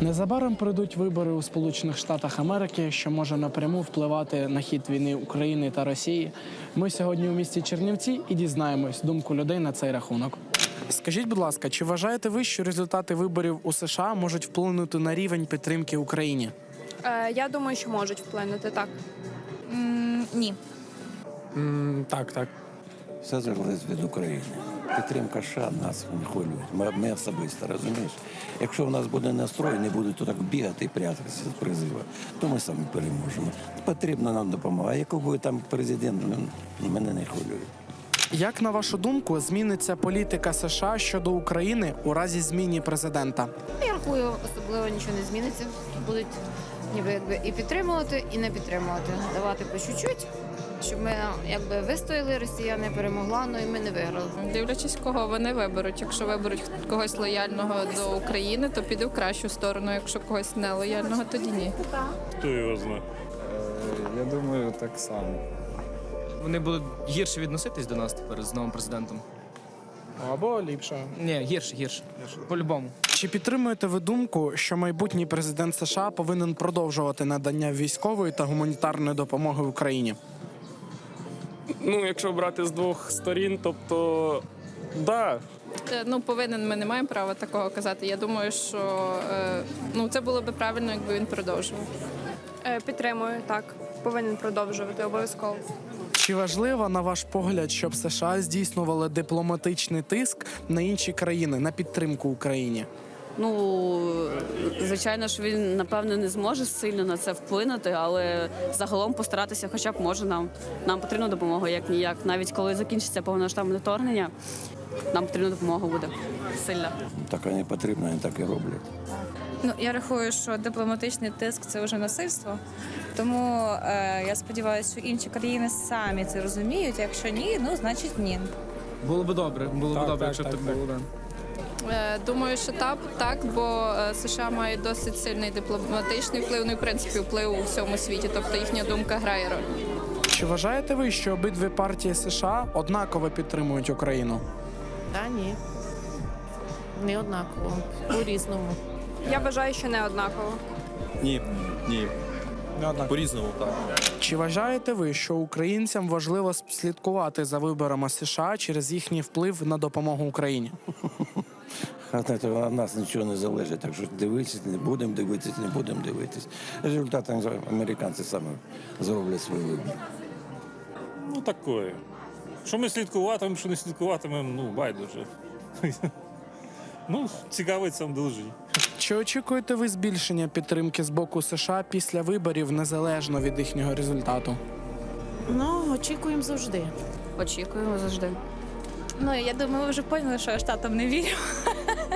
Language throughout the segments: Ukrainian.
Незабаром прийдуть вибори у Сполучених Штатах Америки, що може напряму впливати на хід війни України та Росії. Ми сьогодні у місті Чернівці і дізнаємось думку людей на цей рахунок. Скажіть, будь ласка, чи вважаєте ви, що результати виборів у США можуть вплинути на рівень підтримки Україні? Е, я думаю, що можуть вплинути так. М, Ні. так, так. Все залежить від України. Підтримка США нас не хвилює. Ми, ми особисто розумієш. Якщо в нас буде настрой, не будуть так бігати і прятатися з призиву, то ми самі переможемо. Потрібна нам допомога. А який буде там президент, ну, мене не хвилює. Як на вашу думку, зміниться політика США щодо України у разі зміни президента? Я рахую, особливо нічого не зміниться. Будуть ніби якби і підтримувати, і не підтримувати. Давати по чуть-чуть, щоб ми якби вистояли, росіяни перемогла, ну і ми не виграли. Дивлячись, кого вони виберуть. Якщо виберуть когось лояльного до України, то піде в кращу сторону. Якщо когось нелояльного, тоді ні. Хто його знає? Я думаю, так само. Вони будуть гірше відноситись до нас тепер з новим президентом. Або ліпше. Ні, гірше, гірше. По-любому. Чи підтримуєте ви думку, що майбутній президент США повинен продовжувати надання військової та гуманітарної допомоги Україні? Ну, якщо брати з двох сторін, тобто да, Е, Ну, повинен, ми не маємо права такого казати. Я думаю, що е, ну, це було би правильно, якби він продовжував. Е, підтримую так. Повинен продовжувати обов'язково. Чи важливо, на ваш погляд, щоб США здійснювали дипломатичний тиск на інші країни на підтримку Україні? Ну, звичайно ж, він напевно не зможе сильно на це вплинути, але загалом постаратися, хоча б може нам. Нам потрібна допомога як ніяк. Навіть коли закінчиться повномасштабне вторгнення, нам потрібна допомога буде сильна. Так вони потрібно, вони так і роблять. Ну я рахую, що дипломатичний тиск це вже насильство. Тому е, я сподіваюся, що інші країни самі це розуміють. Якщо ні, ну значить ні. Було б добре, було б добре, якщо б так було. Е, Думаю, що так, так, бо е, США мають досить сильний дипломатичний вплив, ну і в принципі вплив у всьому світі. Тобто їхня думка грає роль. Чи вважаєте ви, що обидві партії США однаково підтримують Україну? Та ні. Не однаково. По-різному. Я вважаю, що не однаково. Ні, ні. Не однаково. По-різному, так. Чи вважаєте ви, що українцям важливо слідкувати за виборами США через їхній вплив на допомогу Україні? Від нас нічого не залежить, так що дивитися, не будемо дивитися, не будемо дивитися. Результатом американці саме зроблять свій вибір. Ну такое. Що ми слідкуватимемо, що не слідкуватимемо, ну байдуже. Ну, цікавить сам дуже. Чи очікуєте ви збільшення підтримки з боку США після виборів незалежно від їхнього результату? Ну, очікуємо завжди. Очікуємо завжди. Ну я думаю, ви вже поняли, що я штатам не вірю.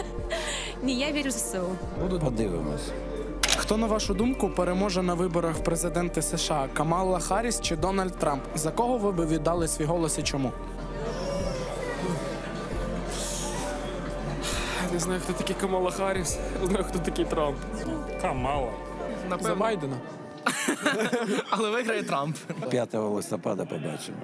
Ні, я вірю в ЗСУ. Подивимось. Хто на вашу думку переможе на виборах президенти США? Камала Харріс чи Дональд Трамп? За кого ви би віддали свій голос і чому? не знаю, хто такий Камала Харріс, знаю, хто такий Трамп. Камала. Напевно, Байдена. але виграє Трамп. 5 листопада побачимо.